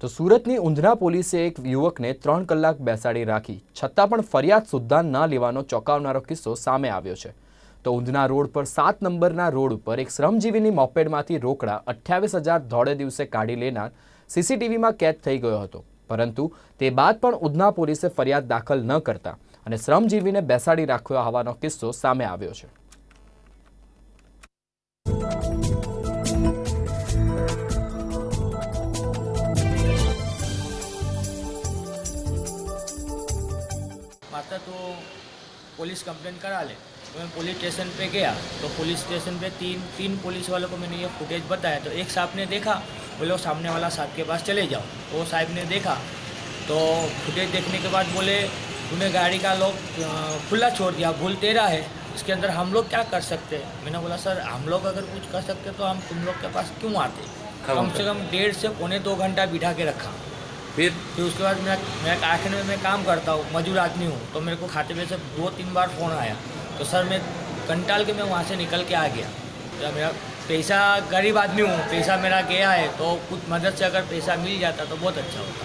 તો સુરતની ઊંધના પોલીસે એક યુવકને ત્રણ કલાક બેસાડી રાખી, છતાં પણ ફરિયાદ સુદ્ધા ન લેવાનો ચોંકાવનારો કિસ્સો સામે આવ્યો છે. તો ઊંધના રોડ પર સાત નંબરના રોડ ઉપર એક શ્રમજીવીની મોપેડમાંથી રોકડા અઠ્યાવીસ હજાર ધોળે દિવસે કાઢી લેનાર સીસીટીવીમાં કેદ થઈ ગયો હતો. પરંતુ તે બાદ પણ ઉધના પોલીસે ફરિયાદ દાખલ ન કરતા અને શ્રમજીવીને બેસાડી રાખ્યો હોવાનો કિસ્સો સામે આવ્યો છે. माता तो पुलिस कंप्लेंट करा ले. तो मैं पुलिस स्टेशन पे गया तो पुलिस स्टेशन पे तीन तीन पुलिस वालों को मैंने ये फुटेज बताया. तो एक साहब ने देखा बोले सामने वाला साहब के पास चले जाओ. तो वो साहब ने देखा तो फुटेज देखने के बाद बोले तूने गाड़ी का लोग खुला छोड़ दिया भूल तेरा है. इसके अंदर हम लोग क्या कर सकते हैं? मैंने बोला सर हम लोग अगर कुछ कर सकते तो हम तुम लोग के पास क्यों आते? कम से कम डेढ़ से पौने दो घंटा बिठा के रखा। फिर फिर उसके बाद मैं मैं कारखाने में मैं काम करता हूँ, मजूर आदमी हूँ तो मेरे को खाते में से दो तीन बार फ़ोन आया। तो सर मैं कंटाल के मैं वहाँ से निकल के आ गया। तो मेरा पैसा गरीब आदमी हूँ, पैसा मेरा गया है तो कुछ मदद से अगर पैसा मिल जाता तो बहुत अच्छा होता।